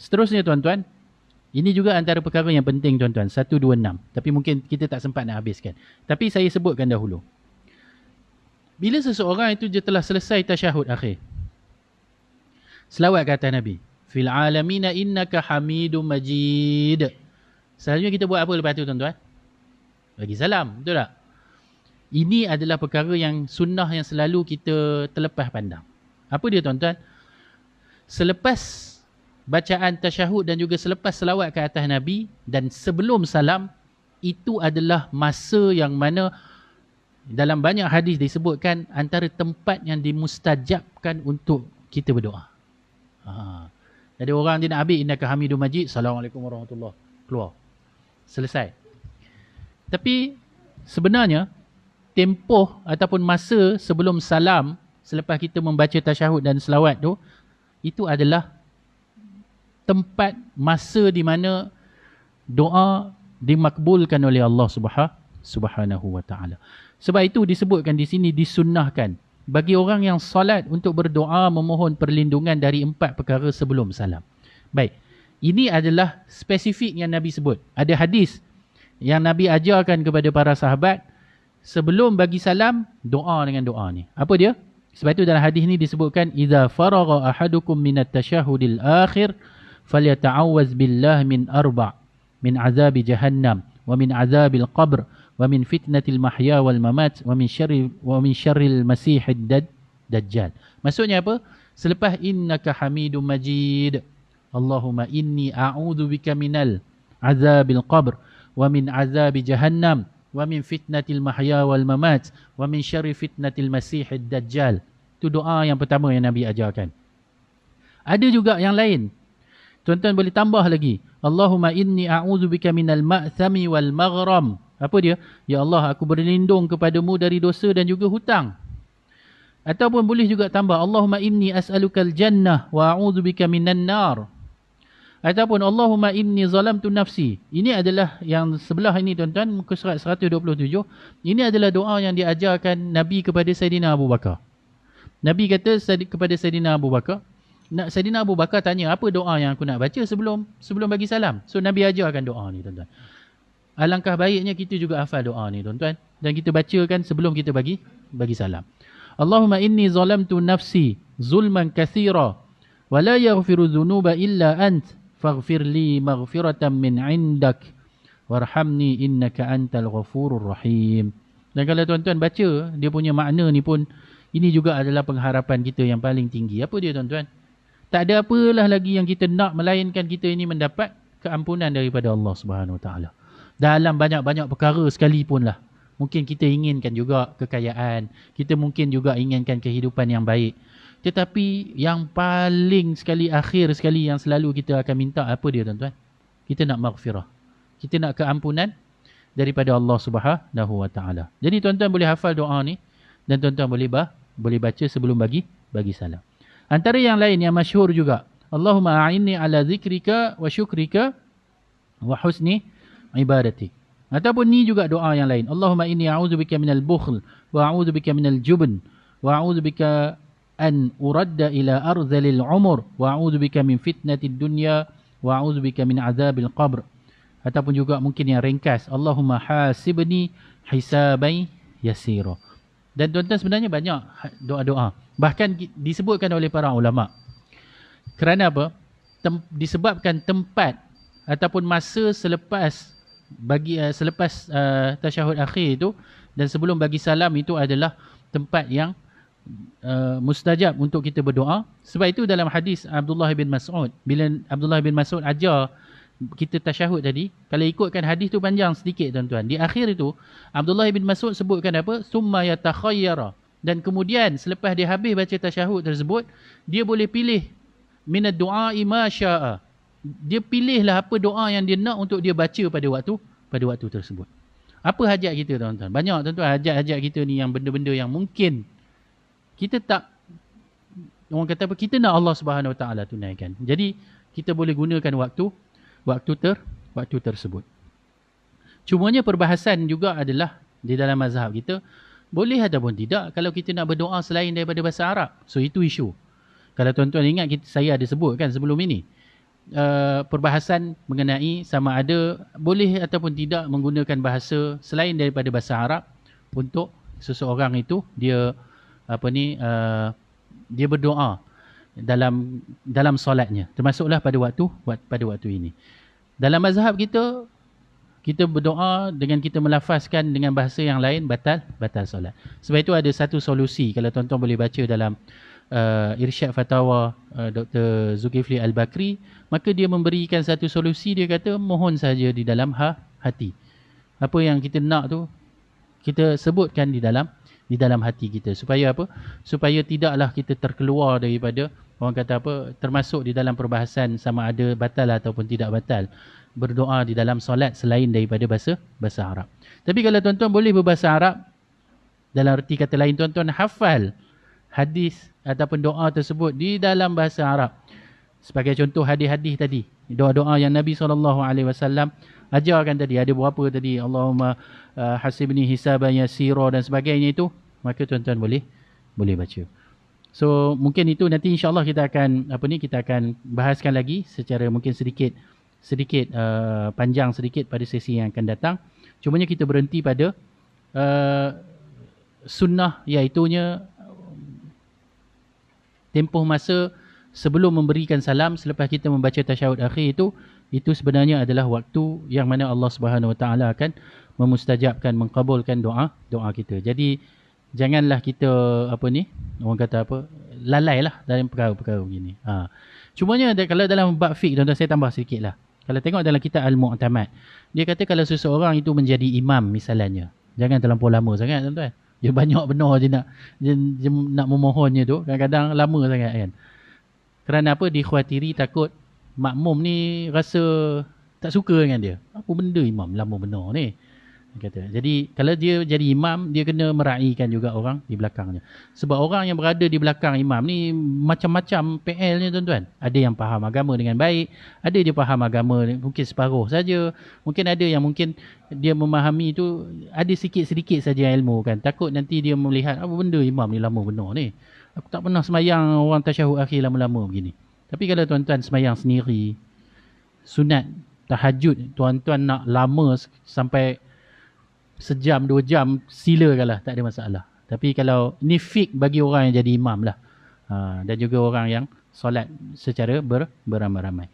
Seterusnya tuan-tuan, ini juga antara perkara yang penting tuan-tuan. 1, 2, 6. Tapi mungkin kita tak sempat nak habiskan. Tapi saya sebutkan dahulu. Bila seseorang itu dia telah selesai tasyahud akhir. Selawat kata Nabi. Fil alamina innaka hamidun majid. Selalunya kita buat apa lepas tu tuan-tuan? Bagi salam. Betul tak? Ini adalah perkara yang sunnah yang selalu kita terlepas pandang. Apa dia tuan-tuan? Selepas bacaan tasyahud dan juga selepas selawat ke atas Nabi dan sebelum salam itu adalah masa yang mana dalam banyak hadis disebutkan antara tempat yang dimustajabkan untuk kita berdoa. Ha. Jadi orang dia nak ambil innaka hamidum majid, assalamualaikum warahmatullahi keluar. Selesai. Tapi sebenarnya tempoh ataupun masa sebelum salam selepas kita membaca tasyahud dan selawat tu itu adalah tempat masa di mana doa dimakbulkan oleh Allah Subhanahu wa taala. Sebab itu disebutkan di sini disunnahkan bagi orang yang salat untuk berdoa memohon perlindungan dari empat perkara sebelum salam. Baik. Ini adalah spesifik yang Nabi sebut. Ada hadis yang Nabi ajarkan kepada para sahabat sebelum bagi salam doa dengan doa ni. Apa dia? Sebab itu dalam hadis ni disebutkan idza faragha ahadukum minat tasyahudil akhir falyata'awwaz billahi min arba' min azabi jahannam wa min azabil qabr wa min fitnatil mahya wal mamat wa min syarri wa min syarril masiihid dad, dajjal maksudnya apa? Selepas innaka hamidum majid allahumma inni a'udzu bika minal azabil qabr wa min azabi jahannam wa min fitnatil mahya wal mamat wa min syarri fitnatil masiihid dajjal tu doa yang pertama yang nabi ajarkan. Ada juga yang lain. Tuan-tuan boleh tambah lagi. Allahumma inni a'udzubika minal ma'thami wal maghram. Apa dia? Ya Allah, aku berlindung kepadamu dari dosa dan juga hutang. Ataupun boleh juga tambah Allahumma inni as'alukal jannah wa a'udzubika minan nar. Ataupun Allahumma inni zalamtu nafsi. Ini adalah yang sebelah ini tuan-tuan muka surat 127. Ini adalah doa yang diajarkan Nabi kepada Sayyidina Abu Bakar. Nabi kata kepada Sayyidina Abu Bakar, nak Saidina Abu Bakar tanya apa doa yang aku nak baca sebelum sebelum bagi salam. So Nabi ajarkan doa ni tuan-tuan. Alangkah baiknya kita juga hafal doa ni tuan-tuan dan kita bacakan sebelum kita bagi bagi salam. Allahumma inni zalamtu nafsi zulman kathira wa la yaghfiru dhunuba illa ant faghfir li maghfiratan min indak warhamni innaka antal ghafurur rahim. Dan kalau tuan-tuan baca dia punya makna ni pun ini juga adalah pengharapan kita yang paling tinggi. Apa dia tuan-tuan? Tak ada apalah lagi yang kita nak melainkan kita ini mendapat keampunan daripada Allah Subhanahu Wa Taala. Dalam banyak-banyak perkara sekalipun lah. Mungkin kita inginkan juga kekayaan. Kita mungkin juga inginkan kehidupan yang baik. Tetapi yang paling sekali akhir sekali yang selalu kita akan minta apa dia tuan-tuan? Kita nak maghfirah. Kita nak keampunan daripada Allah Subhanahu Wa Taala. Jadi tuan-tuan boleh hafal doa ni dan tuan-tuan boleh bah, boleh baca sebelum bagi bagi salam. Antara yang lain yang masyhur juga. Allahumma a'inni ala zikrika wa syukrika wa husni ibadati. Ataupun ni juga doa yang lain. Allahumma inni a'udzubika minal bukhl wa a'udzubika minal jubn wa a'udzubika an uradda ila arzalil umur wa a'udzubika min fitnatid dunya wa a'udzubika min azabil qabr. Ataupun juga mungkin yang ringkas. Allahumma hasibni hisabai yasira. Dan tuan-tuan sebenarnya banyak doa-doa. Bahkan disebutkan oleh para ulama. Kerana apa? Tem disebabkan tempat ataupun masa selepas bagi uh, selepas uh, tasyahud akhir itu dan sebelum bagi salam itu adalah tempat yang uh, mustajab untuk kita berdoa. Sebab itu dalam hadis Abdullah bin Mas'ud, bila Abdullah bin Mas'ud ajar kita tasyahud tadi, kalau ikutkan hadis tu panjang sedikit tuan-tuan. Di akhir itu Abdullah bin Mas'ud sebutkan apa? Summa yatakhayyara dan kemudian selepas dia habis baca tasyahud tersebut dia boleh pilih. Minad du'a ma syaa. Dia pilihlah apa doa yang dia nak untuk dia baca pada waktu pada waktu tersebut. Apa hajat kita tuan-tuan? Banyak tuan-tuan hajat-hajat kita ni yang benda-benda yang mungkin. Kita tak orang kata apa? Kita nak Allah Subhanahu Wa Taala tunaikan. Jadi kita boleh gunakan waktu waktu ter waktu tersebut cumanya perbahasan juga adalah di dalam mazhab kita boleh ataupun tidak kalau kita nak berdoa selain daripada bahasa Arab. So itu isu. Kalau tuan-tuan ingat kita, saya ada sebut kan sebelum ini. uh, perbahasan mengenai sama ada boleh ataupun tidak menggunakan bahasa selain daripada bahasa Arab untuk seseorang itu dia apa ni uh, dia berdoa dalam dalam solatnya. Termasuklah pada waktu pada waktu ini. Dalam mazhab kita kita berdoa dengan kita melafazkan dengan bahasa yang lain batal batal solat. Sebab itu ada satu solusi. Kalau tuan-tuan boleh baca dalam uh, irsyad fatwa uh, Dr Zulkifli Al-Bakri maka dia memberikan satu solusi. Dia kata mohon saja di dalam ha, hati. Apa yang kita nak tu kita sebutkan di dalam di dalam hati kita. Supaya apa? Supaya tidaklah kita terkeluar daripada orang kata apa termasuk di dalam perbahasan sama ada batal ataupun tidak batal. Berdoa di dalam solat selain daripada bahasa bahasa Arab. Tapi kalau tuan-tuan boleh berbahasa Arab dalam erti kata lain tuan-tuan hafal hadis ataupun doa tersebut di dalam bahasa Arab. Sebagai contoh hadis-hadis tadi doa-doa yang Nabi SAW ajarkan tadi ada berapa tadi Allahumma uh, hasibni hisaban yasira dan sebagainya itu maka tuan-tuan boleh boleh baca. So mungkin itu nanti insyaallah kita akan apa ni kita akan bahaskan lagi secara mungkin sedikit sedikit uh, panjang sedikit pada sesi yang akan datang. Cumanya kita berhenti pada uh, sunnah iaitu nya tempoh masa sebelum memberikan salam selepas kita membaca tasyahud akhir itu itu sebenarnya adalah waktu yang mana Allah Subhanahu Wa Taala akan memustajabkan mengkabulkan doa doa kita. Jadi janganlah kita apa ni orang kata apa lalailah dalam perkara-perkara begini. Ha. Cumanya kalau dalam bab fiqh tuan-tuan saya tambah sikitlah. Kalau tengok dalam kitab Al-Mu'tamad, dia kata kalau seseorang itu menjadi imam misalnya, jangan terlampau lama sangat tuan-tuan. Dia banyak benar je nak dia, dia nak memohonnya tu, kadang-kadang lama sangat kan. Kerana apa? Dikhawatiri takut makmum ni rasa tak suka dengan dia. Apa benda imam lama benar ni? Kata. Jadi kalau dia jadi imam, dia kena meraihkan juga orang di belakangnya. Sebab orang yang berada di belakang imam ni macam-macam PL ni tuan-tuan. Ada yang faham agama dengan baik, ada dia faham agama mungkin separuh saja. Mungkin ada yang mungkin dia memahami tu ada sikit-sedikit saja ilmu kan. Takut nanti dia melihat apa benda imam ni lama benar ni. Aku tak pernah semayang orang tasyahud akhir lama-lama begini. Tapi kalau tuan-tuan semayang sendiri, sunat, tahajud, tuan-tuan nak lama sampai sejam, dua jam, silakanlah, tak ada masalah. Tapi kalau ni fik bagi orang yang jadi imam lah. Ha, dan juga orang yang solat secara ber, beramai-ramai.